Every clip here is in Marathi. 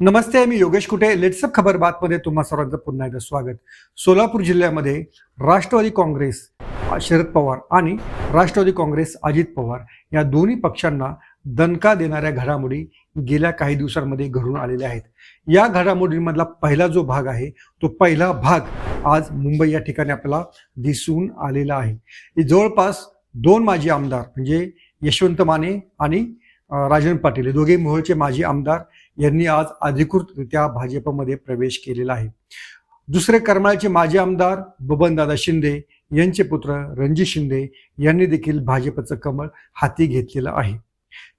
नमस्ते मी योगेश कुटे लेट्सअप खबर बातमध्ये तुम्हा सर्वांचं पुन्हा एकदा स्वागत. सोलापूर जिल्ह्यामध्ये राष्ट्रवादी काँग्रेस शरद पवार आणि राष्ट्रवादी काँग्रेस अजित पवार या दोन्ही पक्षांना दणका देणाऱ्या घडामोडी गेल्या काही दिवसांमध्ये घडून आलेल्या आहेत. या घडामोडींमधला पहिला जो भाग आहे तो पहिला भाग आज मुंबई या ठिकाणी आपल्याला दिसून आलेला आहे. जवळपास दोन माजी आमदार म्हणजे यशवंत माने आणि राजन पाटील हे दोघे मोहोळचे माजी आमदार यांनी आज अधिकृतरित्या भाजपमध्ये प्रवेश केलेला आहे. दुसरे करमाळचे माजी आमदार बबनदादा शिंदे यांचे पुत्र रणजित शिंदे यांनी देखील भाजपचं कमळ हाती घेतलेलं आहे.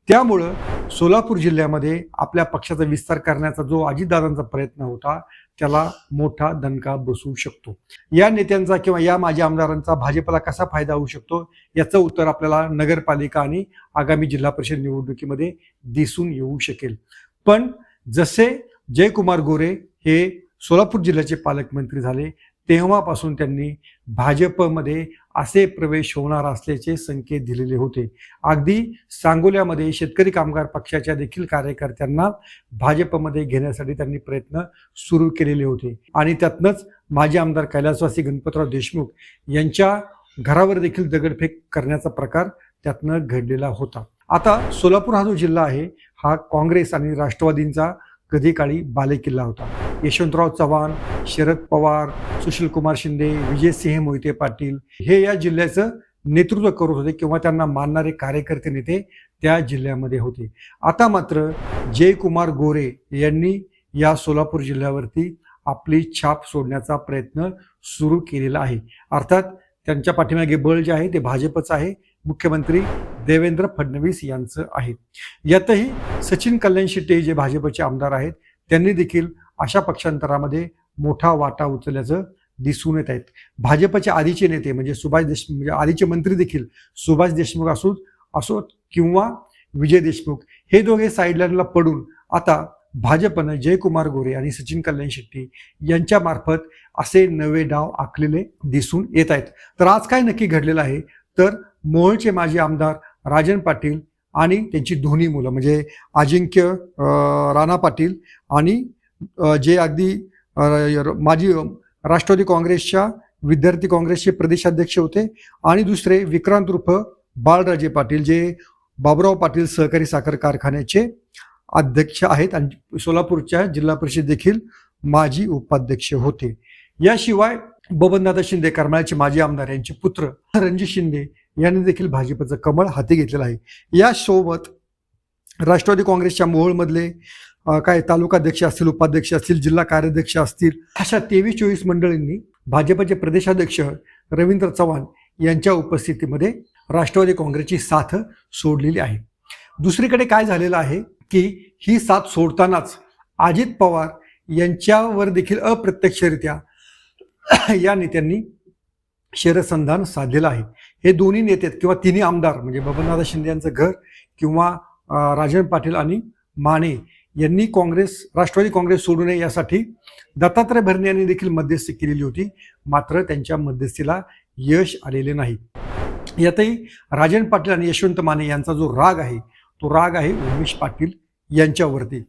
त्यामुळं सोलापूर जिल्ह्यामध्ये आपल्या पक्षाचा विस्तार करण्याचा जो अजितदादांचा प्रयत्न होता त्याला मोठा दणका बसू शकतो. या नेत्यांचा किंवा या माजी आमदारांचा भाजपला कसा फायदा होऊ शकतो याचं उत्तर आपल्याला नगरपालिका आणि आगामी जिल्हा परिषद निवडणुकीमध्ये दिसून येऊ शकेल. पण जसे जयकुमार गोरे हे सोलापूर जिल्ह्याचे पालकमंत्री झाले तेव्हापासून त्यांनी भाजपमध्ये असे प्रवेश होणार असल्याचे संकेत दिलेले होते. अगदी सांगोल्यामध्ये शेतकरी कामगार पक्षाच्या देखील कार्यकर्त्यांना भाजपमध्ये घेण्यासाठी त्यांनी प्रयत्न सुरू केलेले होते. आणि त्यातनंच माजी आमदार कैलासवासी गणपतराव देशमुख यांच्या घरावर देखील दगडफेक करण्याचा प्रकार त्यातनं घडलेला होता. आता सोलापूर हा जो जिल्हा आहे हा काँग्रेस आणि राष्ट्रवादींचा कधी काळी बालेकिल्ला होता. यशवंतराव चव्हाण शरद पवार सुशीलकुमार शिंदे विजयसिंह मोहिते पाटील हे या जिल्ह्याचं नेतृत्व करत होते किंवा त्यांना मानणारे कार्यकर्ते नेते त्या जिल्ह्यामध्ये होते. आता मात्र जयकुमार गोरे यांनी या सोलापूर जिल्ह्यावरती आपली छाप सोडण्याचा प्रयत्न सुरू केलेला आहे. अर्थात त्यांच्या पाठीमागे बळ जे आहे ते भाजपचं आहे मुख्यमंत्री देवेंद्र फडणवीस यांचं आहे. यातही सचिन कल्याण शेट्टी जे भाजपचे आमदार आहेत त्यांनी देखील अशा पक्षांतरामध्ये मोठा वाटा उचलल्याचं दिसून येत आहेत. भाजपचे आधीचे नेते म्हणजे सुभाष देशमुख म्हणजे आधीचे मंत्री देखील सुभाष देशमुख असोत असोत किंवा विजय देशमुख हे दोघे साईडलाईनला पडून आता भाजपनं जयकुमार गोरे आणि सचिन कल्याण शेट्टी यांच्यामार्फत असे नवे डाव आखलेले दिसून येत आहेत. तर आज काय नक्की घडलेलं आहे? तर मोहोळचे माजी आमदार राजन पाटील आणि त्यांची दोन्ही मुलं म्हणजे अजिंक्य राणा पाटील आणि जे अगदी माजी राष्ट्रवादी काँग्रेसच्या विद्यार्थी काँग्रेसचे प्रदेशाध्यक्ष होते आणि दुसरे विक्रांत उर्फ बाळराजे पाटील जे बाबुराव पाटील सहकारी साखर कारखान्याचे अध्यक्ष आहेत आणि सोलापूरच्या जिल्हा परिषद देखील माजी उपाध्यक्ष होते. याशिवाय बबनदादा शिंदे करमाळ्याचे माजी आमदार यांचे पुत्र रणजित शिंदे यांनी देखील भाजपचं कमळ हाती घेतलेलं आहे. यासोबत राष्ट्रवादी काँग्रेसच्या मोहोळमधले काय तालुकाध्यक्ष असतील उपाध्यक्ष असतील जिल्हा कार्याध्यक्ष असतील अशा तेवीस चोवीस मंडळींनी भाजपचे प्रदेशाध्यक्ष रवींद्र चव्हाण यांच्या उपस्थितीमध्ये राष्ट्रवादी काँग्रेसची साथ सोडलेली आहे. दुसरीकडे काय झालेलं आहे की ही साथ सोडतानाच अजित पवार यांच्यावर देखील अप्रत्यक्षरित्या या नेत्यांनी शरसंधान साधलेलं आहे. हे दोन्ही नेते किंवा तिन्ही आमदार म्हणजे बबनदादा शिंदे यांचं घर किंवा राजन पाटील आणि माने यांनी काँग्रेस राष्ट्रवादी काँग्रेस सोडू नये यासाठी दत्तात्रय भरणे यांनी देखील मध्यस्थी केलेली होती. मात्र त्यांच्या मध्यस्थीला यश आलेले नाही. यातही राजन पाटील आणि यशवंत माने यांचा जो राग आहे तो राग आहे उमेश पाटील यांच्यावरती.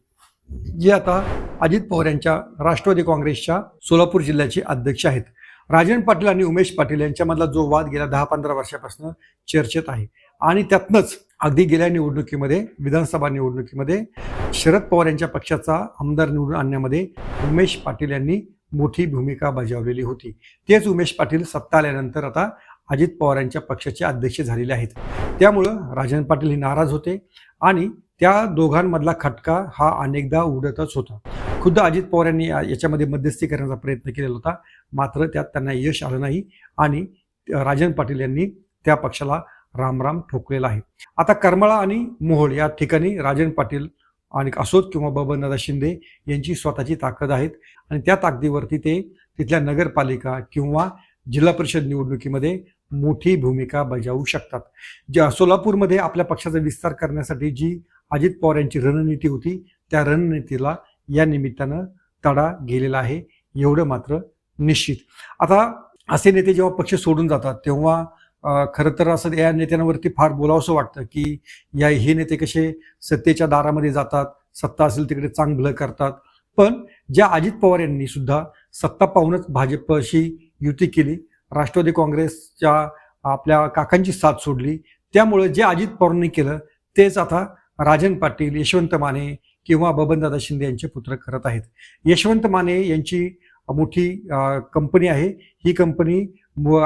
जे आता अजित पवार यांच्या राष्ट्रवादी काँग्रेसच्या सोलापूर जिल्ह्याचे अध्यक्ष आहेत. राजन पाटील आणि उमेश पाटील यांच्यामधला जो वाद गेल्या दहा पंधरा वर्षापासून चर्चेत आहे आणि त्यातनंच अगदी गेल्या निवडणुकीमध्ये विधानसभा निवडणुकीमध्ये शरद पवार यांच्या पक्षाचा आमदार निवडून आणण्यामध्ये उमेश पाटील यांनी मोठी भूमिका बजावलेली होती. तेच उमेश पाटील सत्ता आल्यानंतर आता अजित पवार यांच्या पक्षाचे अध्यक्ष झालेले आहेत. त्यामुळं राजन पाटील हे नाराज होते आणि त्या दोघांमधला खटका हा अनेकदा उडतच होता. खुद्द अजित पवार यांनी या- याच्यामध्ये मध्यस्थी करण्याचा प्रयत्न केलेला होता. मात्र त्यात त्यांना यश आलं नाही आणि राजन पाटील यांनी त्या पक्षाला रामराम ठोकलेला आहे. आता करमळा आणि मोहोळ या ठिकाणी राजन पाटील आणि असोत किंवा बबनदादा शिंदे यांची स्वतःची ताकद आहेत. आणि त्या ताकदीवरती ते तिथल्या नगरपालिका किंवा जिल्हा परिषद निवडणुकीमध्ये मोठी भूमिका बजावू शकतात. ज्या सोलापूरमध्ये आपल्या पक्षाचा विस्तार करण्यासाठी जी अजित पवार यांची रणनीती होती त्या रणनीतीला या निमित्तानं तडा गेलेला आहे. एवढं मात्र निश्चित. आता असे नेते जेव्हा पक्ष सोडून जातात तेव्हा खरं तर असं या नेत्यांवरती फार बोलावंसं वाटतं की या हे नेते कसे सत्तेच्या दारामध्ये जातात सत्ता असेल तिकडे चांगलं करतात. पण ज्या अजित पवार यांनी सुद्धा सत्ता पाहूनच भाजपशी युती केली राष्ट्रवादी काँग्रेसच्या आपल्या काकांची साथ सोडली त्यामुळे जे अजित पवारांनी केलं तेच आता राजन पाटील यशवंत माने किंवा बबनदादा शिंदे यांचे पुत्र करत आहेत. यशवंत माने यांची मोठी कंपनी आहे. ही कंपनी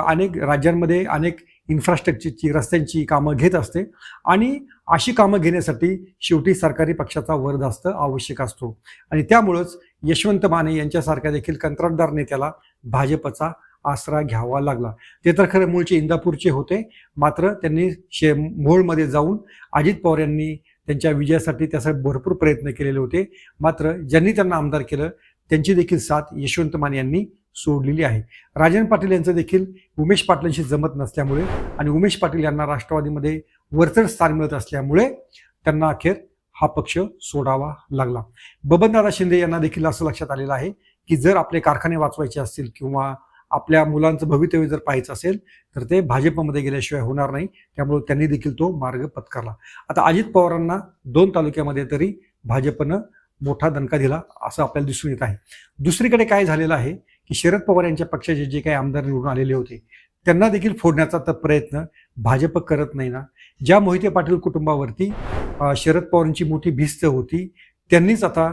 अनेक राज्यांमध्ये अनेक इन्फ्रास्ट्रक्चरची रस्त्यांची कामं घेत असते. आणि अशी कामं घेण्यासाठी शेवटी सरकारी पक्षाचा वरदास्त आवश्यक असतो. आणि त्यामुळंच यशवंत माने यांच्यासारख्या देखील कंत्राटदार नेत्याला भाजपचा आसरा घ्यावा लागला. ते तर खरं मूळचे इंदापूरचे होते. मात्र त्यांनी शे मोहोळमध्ये जाऊन अजित पवार यांनी त्यांच्या विजयासाठी त्यासाठी भरपूर प्रयत्न केलेले होते. मात्र ज्यांनी त्यांना आमदार केलं त्यांची देखील साथ यशवंत मान यांनी सोडलेली आहे. राजन पाटील यांचं देखील उमेश पाटलांशी जमत नसल्यामुळे आणि उमेश पाटील यांना राष्ट्रवादीमध्ये वरचढ स्थान मिळत असल्यामुळे त्यांना अखेर हा पक्ष सोडावा लागला. बबनदादा शिंदे यांना देखील असं लक्षात आलेलं आहे की जर आपले कारखाने वाचवायचे असतील किंवा आपल्या मुलांचं भवितव्य जर पाहायचं असेल तर ते भाजपमध्ये गेल्याशिवाय होणार नाही. त्यामुळे त्यांनी देखील तो मार्ग पत्करला. आता अजित पवारांना दोन तालुक्यामध्ये तरी भाजपनं मोठा दणका दिला असं आपल्याला दिसून येत आहे. दुसरीकडे काय झालेलं आहे की शरद पवार यांच्या पक्षाचे जे काही आमदार निवडून आलेले होते त्यांना देखील फोडण्याचा तर प्रयत्न भाजप करत नाही ना. ज्या मोहिते पाटील कुटुंबावरती शरद पवारांची मोठी भिस्त होती त्यांनीच आता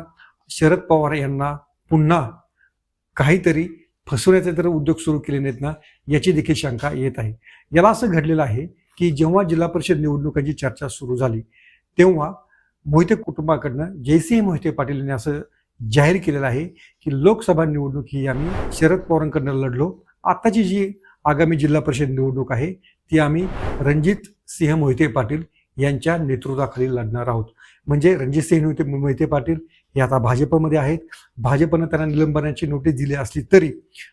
शरद पवार यांना पुन्हा काहीतरी फसवण्याचे तर उद्योग सुरू केले नाहीत ना याची देखील शंका येत आहे. याला असं घडलेलं आहे की जेव्हा जिल्हा परिषद निवडणुकांची चर्चा सुरू झाली तेव्हा मोहिते कुटुंबाकडनं जयसिंह मोहिते पाटील यांनी असं जाहीर केलेलं आहे की लोकसभा निवडणूक ही आम्ही शरद पवारांकडनं लढलो. आत्ताची जी आगामी जिल्हा परिषद निवडणूक आहे ती आम्ही रणजित सिंह मोहिते पाटील यांच्या नेतृत्वाखाली लढणार आहोत. म्हणजे रणजित सिंह मोहिते मोहिते पाटील हे आता भाजपमध्ये आहेत. भाजपनं त्यांना निलंबनाची नोटीस दिली असली तरी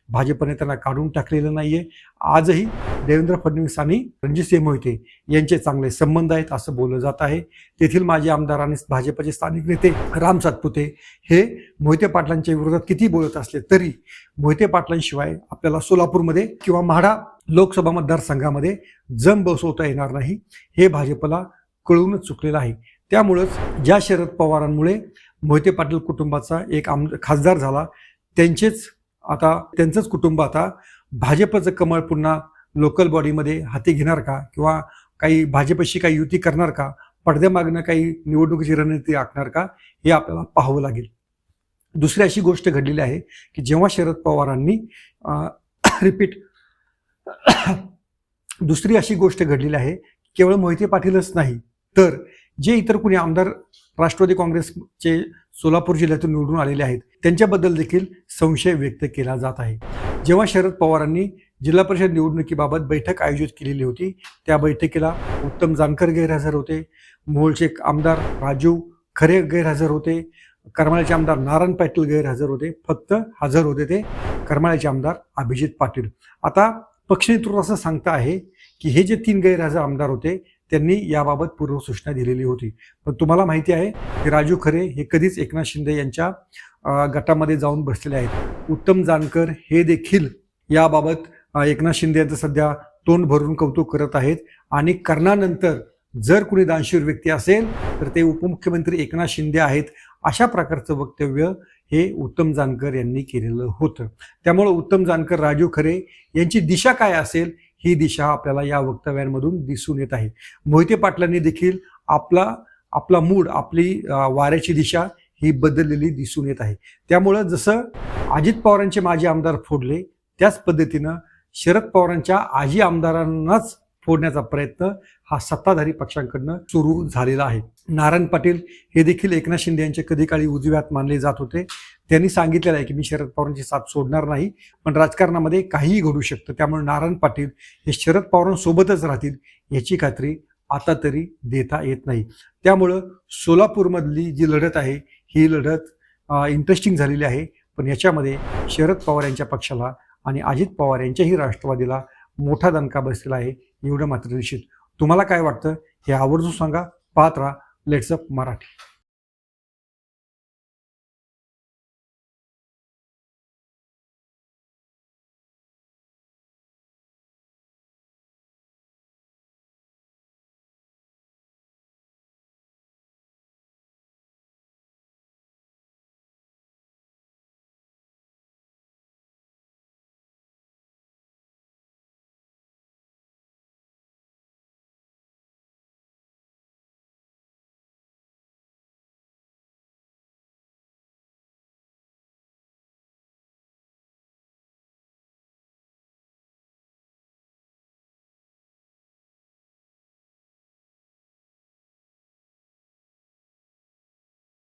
भाजपने त्यांना काढून टाकलेलं नाहीये. आजही देवेंद्र फडणवीस आणि रणजितसिंह मोहिते यांचे चांगले संबंध आहेत असं बोललं जात आहे. तेथील माजी आमदार आणि भाजपचे स्थानिक नेते राम सातपुते हे मोहिते पाटलांच्या विरोधात किती बोलत असले तरी मोहिते पाटलांशिवाय आपल्याला सोलापूरमध्ये किंवा म्हाडा लोकसभा मतदारसंघामध्ये जम बसवता येणार नाही. हे भाजपला कळूनच चुकलेलं आहे. त्यामुळंच ज्या शरद पवारांमुळे मोहिते पाटील कुटुंबाचा एक आम खासदार झाला. त्यांचेच आता त्यांचंच कुटुंब आता. भाजपचं कमळ पुन्हा लोकल बॉडीमध्ये हाती घेणार का? किंवा काही भाजपशी काही युती करणार का? पडद्यामागनं काही निवडणुकीची रणनीती आखणार का? हे आपल्याला पाहावं लागेल. दुसरी अशी गोष्ट घडलेली आहे की जेव्हा शरद पवारांनी रिपीट दुसरी अशी गोष्ट घडलेली आहे केवळ मोहिते पाटीलच नाही तर जे इतर कुणी आमदार राष्ट्रवादी काँग्रेसचे सोलापूर जिल्ह्यातून निवडून आलेले आहेत त्यांच्याबद्दल देखील संशय व्यक्त केला जात आहे. जेव्हा शरद पवारांनी जिल्हा परिषद निवडणुकीबाबत बैठक आयोजित केलेली होती त्या बैठकीला उत्तम जानकर गैरहजर होते मोहोळचे आमदार राजू खरे गैरहजर होते करमाळ्याचे आमदार नारायण पाटील गैरहजर होते फक्त हजर होते ते करमाळ्याचे आमदार अभिजित पाटील. आता पक्षनेतृत्व असं सांगता आहे की हे जे तीन गैरहजर आमदार होते त्यांनी याबाबत पूर्वसूचना दिलेली होती. पण तुम्हाला माहिती आहे की राजू खरे हे कधीच एकनाथ शिंदे यांच्या गटामध्ये जाऊन बसलेले आहेत. उत्तम जानकर हे देखील याबाबत एकनाथ शिंदे यांचं सध्या तोंड भरून कौतुक करत आहेत. आणि कर्णानंतर जर कुणी दानशूर व्यक्ती असेल तर ते उपमुख्यमंत्री एकनाथ शिंदे आहेत अशा प्रकारचं वक्तव्य हे उत्तम जानकर यांनी केलेलं होतं. त्यामुळं उत्तम जानकर राजू खरे यांची दिशा काय असेल ही दिशा आपल्याला या वक्तव्यांमधून दिसून येत आहे. मोहिते पाटलांनी देखील आपला आपला मूड आपली वाऱ्याची दिशा ही बदललेली दिसून येत आहे. त्यामुळं जसं अजित पवारांचे माजी आमदार फोडले त्याच पद्धतीनं शरद पवारांच्या आजी आमदारांनाच फोडण्याचा प्रयत्न हा सत्ताधारी पक्षांकडनं सुरू झालेला आहे. नारायण पाटील हे देखील एकनाथ शिंदे यांचे कधी काळी उजव्यात मानले जात होते. त्यांनी सांगितलेलं आहे की मी शरद पवारांची साथ सोडणार नाही पण राजकारणामध्ये काहीही घडू शकतं. त्यामुळे नारायण पाटील हे शरद पवारांसोबतच राहतील याची खात्री आता तरी देता येत नाही. त्यामुळं सोलापूरमधली जी लढत आहे ही लढत इंटरेस्टिंग झालेली आहे. पण याच्यामध्ये शरद पवार यांच्या पक्षाला आणि अजित पवार यांच्याही राष्ट्रवादीला मोठा दणका बसलेला आहे एवढं मात्र निश्चित. तुम्हाला काय वाटतं? हे आवर्जून सांगा. पाहत राहा. लेट्सअप मराठी.